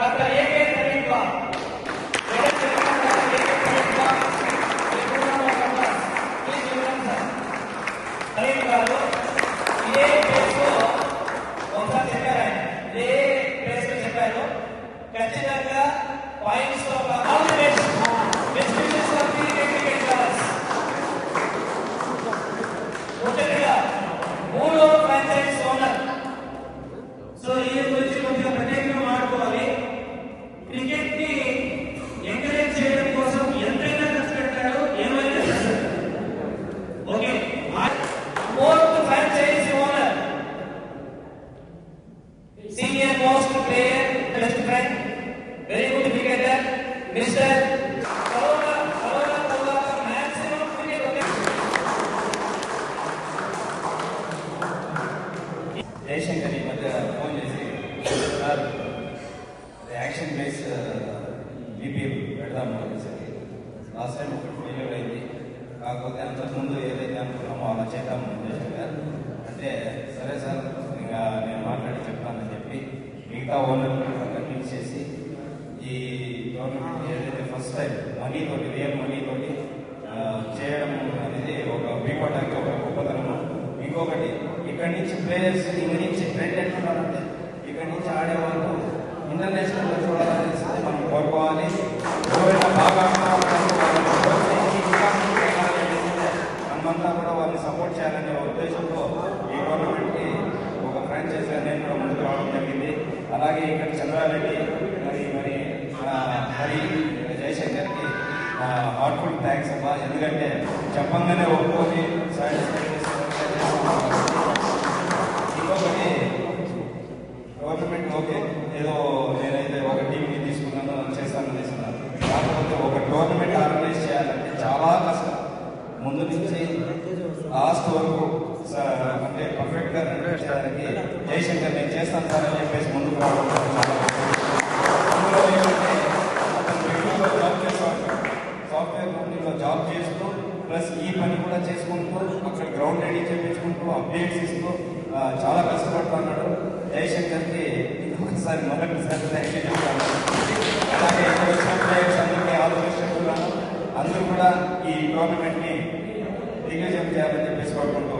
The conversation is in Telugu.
Hasta లాస్ట్ టైం ఒకటి ఫెయిల్ అయింది. కాకపోతే అంతకుముందు ఏదైతే అనుకున్నామో అలా చేద్దాము జయశంకర్ అంటే సరే సార్ ఇంకా నేను మాట్లాడి చెప్తానని చెప్పి మిగతా ఓనర్లు కన్విన్స్ చేసి ఈ గవర్నమెంట్ ఏదైతే ఫస్ట్ టైం మనీ తోటి రియల్ మనీ తోటి చేయడం అనేది ఒక బీకోటానికి ఒక గొప్పతనము? ఇంకొకటి ఇక్కడి నుంచి ప్లేయర్స్ ఇక్కడి నుంచి ట్రెండ్ ఎట్లా మనమంతా కూడా వారిని సపోర్ట్ చేయాలనే ఉద్దేశంతో ఈ గవర్నమెంట్కి ఒక ఫ్రాంచైజ్ నేను కూడా ముందుకు రావడం జరిగింది. అలాగే ఇక్కడ చంద్రారెడ్డి మరి మరి హరి జయశంకర్కి హార్ట్ఫుల్ థ్యాంక్స్ అమ్మా. ఎందుకంటే చెప్పంగానే ఒప్పుకొని ఇంకొకటి గవర్నమెంట్ ఓకే ఏదో నేనైతే ఒక టీంని తీసుకున్నాను చేస్తాను చేస్తున్నాను కాకపోతే ఒక టోర్నమెంట్ ఆర్గనైజ్ చేయాలంటే చాలా కష్టం. ముందు నుంచి లాస్ట్ వరకు అంటే పర్ఫెక్ట్గా నడిపించడానికి జయశంకర్ నేను చేస్తాను సార్ అని చెప్పేసి ముందుకు రావడం సాఫ్ట్వేర్ కంపెనీలో జాబ్ చేస్తూ ప్లస్ ఈ పని కూడా చేసుకుంటూ అక్కడ గ్రౌండ్ రెడీ చేయించుకుంటూ అప్డేట్స్ ఇస్తూ చాలా కష్టపడుతున్నాడు జయశంకర్కి ఒకసారి మొదటిసారి థ్యాంక్ యూ చెప్తాను. అలాగే ఈ టోర్నమెంట్ని దిగ్గజం చేయాలని చెప్పేసి కోరుకుంటూ